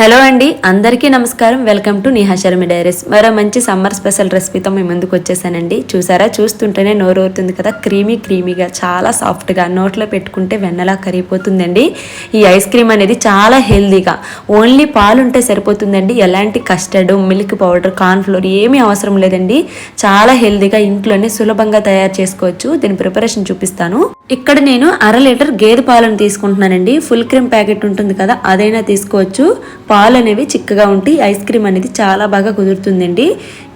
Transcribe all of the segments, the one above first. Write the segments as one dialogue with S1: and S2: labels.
S1: Hello అండి అందరికీ నమస్కారం. Welcome to Niha Sharmi diaries. మరో మంచి సమ్మర్ స్పెషల్ రెసిపీతో మీ ముందుకు వచ్చేసానండి. చూసారా? చూస్తుంటేనే నోరు ఊరుతుంది కదా. క్రీమీ క్రీమీగా చాలా సాఫ్ట్గా నోట్లో పెట్టుకుంటే వెన్నలా కరిగిపోతుందండి. ఈ ఐస్ క్రీమ్ అనేది చాలా హెల్దీగా ఓన్లీ పాలు ఉంటే సరిపోతుందండి. ఎలాంటి కస్టర్డ్ మిల్క్ పౌడర్ కార్న్ఫ్లోర్ ఏమీ అవసరం లేదండి. చాలా హెల్దీగా ఇంట్లోనే సులభంగా తయారు చేసుకోవచ్చు. దీని ప్రిపరేషన్ చూపిస్తాను. ఇక్కడ నేను అర లీటర్ గేదె పాలను తీసుకుంటున్నానండి. ఫుల్ క్రీమ్ ప్యాకెట్ ఉంటుంది కదా అదైనా తీసుకోవచ్చు. పాలు అనేవి చిక్కగా ఉంటే ఐస్ క్రీమ్ అనేది చాలా బాగా కుదురుతుందండి.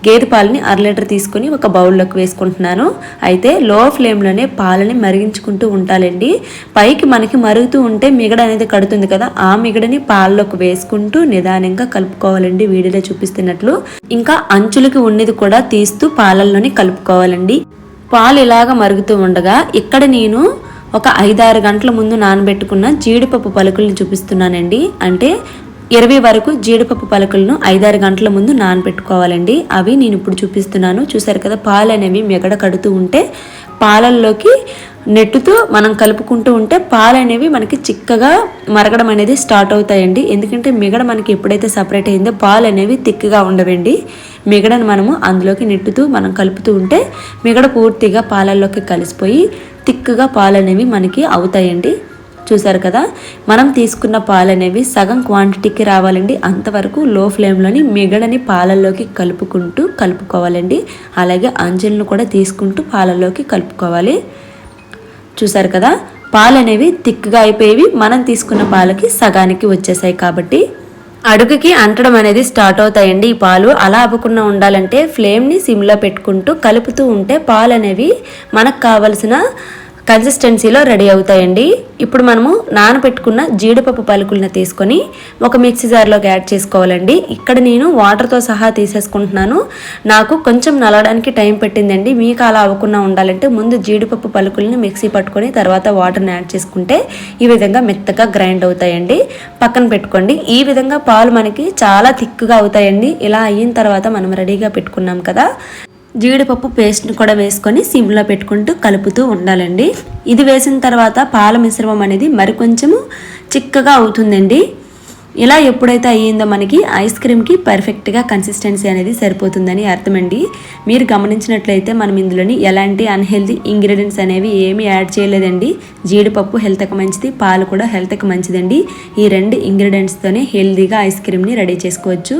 S1: గేదె పాలని అర లీటర్ తీసుకొని ఒక బౌల్లోకి వేసుకుంటున్నాను. అయితే లో ఫ్లేమ్లోనే పాలని మరిగించుకుంటూ ఉండాలండి. పైకి మనకి మరుగుతూ ఉంటే మిగడ అనేది కడుతుంది కదా ఆ మిగడని పాలలోకి వేసుకుంటూ నిదానంగా కలుపుకోవాలండి వీడియోలో చూపిస్తున్నట్లు. ఇంకా అంచులకి ఉన్నది కూడా తీస్తూ పాలల్లోనే కలుపుకోవాలండి. పాలు ఇలాగ మరుగుతూ ఉండగా ఇక్కడ నేను ఒక ఐదారు గంటల ముందు నానబెట్టుకున్న జీడిపప్పు పలుకుల్ని చూపిస్తున్నానండి. అంటే ఇరవై వరకు జీడిపప్పు పలుకులను ఐదారు గంటల ముందు నానబెట్టుకోవాలండి. అవి నేను ఇప్పుడు చూపిస్తున్నాను. చూసారు కదా పాలు అనేవి మెగడ కడుతూ ఉంటే పాలల్లోకి నెట్టుతూ మనం కలుపుకుంటూ ఉంటే పాలు అనేవి మనకి చిక్కగా మరగడం అనేది స్టార్ట్ అవుతాయండి. ఎందుకంటే మిగడ మనకి ఎప్పుడైతే సపరేట్ అయిందో పాలు అనేవి తిక్కగా ఉండవండి. మిగడను మనము అందులోకి నెట్టుతూ మనం కలుపుతూ ఉంటే మిగడ పూర్తిగా పాలల్లోకి కలిసిపోయి తిక్కుగా పాలు అనేవి మనకి అవుతాయండి. చూసారు కదా? మనం తీసుకున్న పాలు అనేవి సగం క్వాంటిటీకి రావాలండి. అంతవరకు లో ఫ్లేమ్లోని మిగడని పాలల్లోకి కలుపుకుంటూ కలుపుకోవాలండి. అలాగే అంజలను కూడా తీసుకుంటూ పాలల్లోకి కలుపుకోవాలి. చూసారు కదా? పాలు అనేవి థిక్గా అయిపోయేవి మనం తీసుకున్న పాలకి సగానికి వచ్చేసాయి కాబట్టి. అడుగుకి అంటడం అనేది స్టార్ట్ అవుతాయండి ఈ పాలు. అలా అవ్వకుండా ఉండాలంటే ఫ్లేమ్ని సిమ్లో పెట్టుకుంటూ కలుపుతూ ఉంటే పాలు అనేవి మనకు కావలసిన కన్సిస్టెన్సీలో రెడీ అవుతాయండి. ఇప్పుడు మనము నానబెట్టుకున్న జీడిపప్పు పలుకులను తీసుకొని ఒక మిక్సీ జార్లోకి యాడ్ చేసుకోవాలండి. ఇక్కడ నేను వాటర్తో సహా తీసేసుకుంటున్నాను. నాకు కొంచెం నలగడానికి టైం పెట్టిందండి. మీకు అలా అవ్వకుండా ఉండాలంటే ముందు జీడిపప్పు పలుకుల్ని మిక్సీ పట్టుకొని తర్వాత వాటర్ని యాడ్ చేసుకుంటే ఈ విధంగా మెత్తగా గ్రైండ్ అవుతాయండి. పక్కన పెట్టుకోండి. ఈ విధంగా పాలు మనకి చాలా థిక్గా అవుతాయండి. ఇలా అయిన తర్వాత మనం రెడీగా పెట్టుకున్నాం కదా. జీడిపప్పు పేస్ట్ని కూడా వేసుకొని సిమ్లో పెట్టుకుంటూ కలుపుతూ ఉండాలండి. ఇది వేసిన తర్వాత పాల మిశ్రమం అనేది మరికొంచెము చిక్కగా అవుతుందండి. ఇలా ఎప్పుడైతే అయ్యిందో మనకి ఐస్ క్రీమ్కి పర్ఫెక్ట్గా కన్సిస్టెన్సీ అనేది సరిపోతుందని అర్థమండి. మీరు గమనించినట్లయితే మనం ఇందులోని ఎలాంటి అన్హెల్దీ ఇంగ్రీడియంట్స్ అనేవి ఏమీ యాడ్ చేయలేదండి. జీడిపప్పు హెల్త్కి మంచిది పాలు కూడా హెల్త్కి మంచిదండి. ఈ రెండు ఇంగ్రీడియంట్స్తోనే హెల్తీగా ఐస్ క్రీమ్ని రెడీ చేసుకోవచ్చు.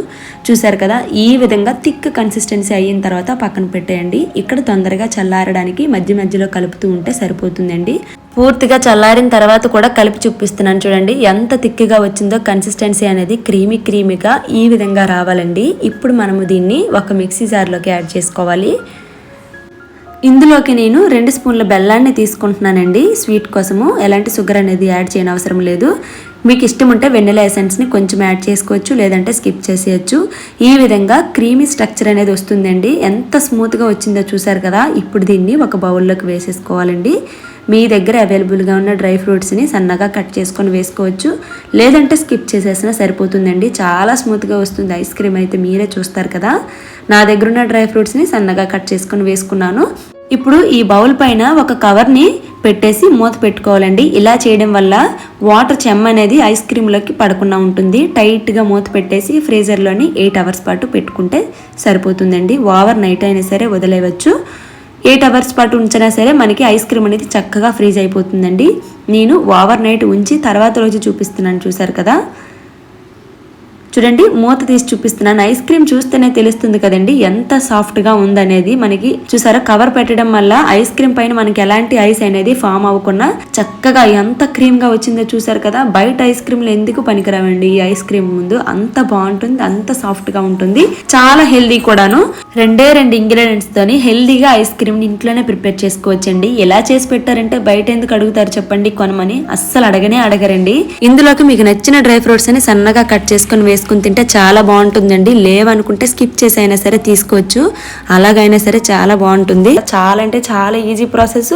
S1: చూసారు కదా ఈ విధంగా థిక్ కన్సిస్టెన్సీ అయిన తర్వాత పక్కన పెట్టేయండి. ఇక్కడ తొందరగా చల్లారడానికి మధ్య మధ్యలో కలుపుతూ ఉంటే సరిపోతుందండి. పూర్తిగా చల్లారిన తర్వాత కూడా కలిపి చూపిస్తున్నాను. చూడండి ఎంత తిక్కిగా వచ్చిందో కన్సిస్టెన్సీ అనేది క్రీమీ క్రీమీగా ఈ విధంగా రావాలండి. ఇప్పుడు మనము దీన్ని ఒక మిక్సీ జార్లోకి యాడ్ చేసుకోవాలి. ఇందులోకి నేను రెండు స్పూన్ల బెల్లాన్ని తీసుకుంటున్నానండి. స్వీట్ కోసము ఎలాంటి షుగర్ అనేది యాడ్ చేయనవసరం లేదు. మీకు ఇష్టం ఉంటే వెన్నెల ఎసెన్స్ని కొంచెం యాడ్ చేసుకోవచ్చు లేదంటే స్కిప్ చేసేయచ్చు. ఈ విధంగా క్రీమీ స్ట్రక్చర్ అనేది వస్తుందండి. ఎంత స్మూత్గా వచ్చిందో చూసారు కదా? ఇప్పుడు దీన్ని ఒక బౌల్లోకి వేసేసుకోవాలండి. మీ దగ్గర అవైలబుల్గా ఉన్న డ్రై ఫ్రూట్స్ని సన్నగా కట్ చేసుకొని వేసుకోవచ్చు. లేదంటే స్కిప్ చేసేసినా సరిపోతుందండి. చాలా స్మూత్గా వస్తుంది. ఐస్ క్రీమ్ అయితే మీరే చూస్తారు కదా. నా దగ్గర ఉన్న డ్రై ఫ్రూట్స్ని సన్నగా కట్ చేసుకొని వేసుకున్నాను. ఇప్పుడు ఈ బౌల్ పైన ఒక కవర్ని పెట్టేసి మూత పెట్టుకోవాలండి. ఇలా చేయడం వల్ల వాటర్ చెమ్మ అనేది ఐస్ క్రీమ్లోకి పడకుండా ఉంటుంది. టైట్గా మూత పెట్టేసి ఫ్రీజర్లోని ఎయిట్ అవర్స్ పాటు పెట్టుకుంటే సరిపోతుందండి. ఓవర్ నైట్ అయినా సరే వదిలేయవచ్చు. ఎయిట్ అవర్స్ పాటు ఉంచినా సరే మనకి ఐస్ క్రీమ్ అనేది చక్కగా ఫ్రీజ్ అయిపోతుందండి. నేను ఓవర్ నైట్ ఉంచి తర్వాత రోజు చూపిస్తున్నాను చూసారు కదా? చూడండి మూత తీసి చూపిస్తున్నాను. ఐస్ క్రీమ్ చూస్తేనే తెలుస్తుంది కదండి ఎంత సాఫ్ట్గా ఉందనేది మనకి. చూసారా కవర్ పెట్టడం వల్ల ఐస్ క్రీమ్ పైన మనకి ఎలాంటి ఐస్ అనేది ఫామ్ అవ్వకుండా చక్కగా ఎంత క్రీమ్గా వచ్చిందో చూసారు కదా బయట ఐస్ క్రీమ్లు ఎందుకు పనికిరావండి ఈ ఐస్ క్రీమ్ ముందు? అంత బాగుంటుంది అంత సాఫ్ట్గా ఉంటుంది చాలా హెల్దీ కూడాను. రెండే రెండు ఇంగ్రీడియంట్స్ తోని హెల్దీగా ఐస్ క్రీమ్ని ఇంట్లోనే ప్రిపేర్ చేసుకోవచ్చండి. ఎలా చేసి పెట్టారంటే బయట ఎందుకు అడుగుతారు చెప్పండి కొనమని అస్సలు అడగనే అడగరండి. ఇందులోకి మీకు నచ్చిన డ్రై ఫ్రూట్స్ అని సన్నగా కట్ చేసుకొని చేసుకుని తింటే చాలా బాగుంటుందండి. లేవనుకుంటే స్కిప్ చేసి అయినా సరే తీసుకోవచ్చు. అలాగైనా సరే చాలా బాగుంటుంది. చాలా అంటే చాలా ఈజీ ప్రాసెస్.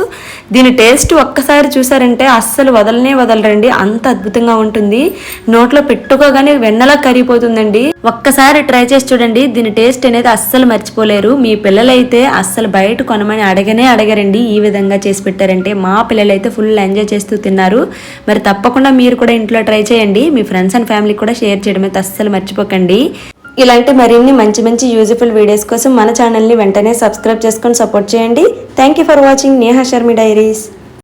S1: దీని టేస్ట్ ఒక్కసారి చూసారంటే అస్సలు వదలనే వదలరండి. అంత అద్భుతంగా ఉంటుంది. నోట్లో పెట్టుకోగానే వెన్నలా కరిగిపోతుందండి. ఒక్కసారి ట్రై చేసి చూడండి. దీని టేస్ట్ అనేది అస్సలు మర్చిపోలేరు. మీ పిల్లలైతే అస్సలు బయట కొనమని అడగనే అడగరండి. ఈ విధంగా చేసి పెట్టారంటే మా పిల్లలైతే ఫుల్ ఎంజాయ్ చేస్తూ తిన్నారు. మరి తప్పకుండా మీరు కూడా ఇంట్లో ట్రై చేయండి. మీ ఫ్రెండ్స్ అండ్ ఫ్యామిలీ కూడా షేర్ చేయడం అయితే అస్సలు మర్చిపోకండి. ఇలాంటి మరిన్ని మంచి మంచి యూజ్ఫుల్ వీడియోస్ కోసం మన ఛానల్ని వెంటనే సబ్స్క్రైబ్ చేసుకొని సపోర్ట్ చేయండి. Thank you for watching Neha Sharmi diaries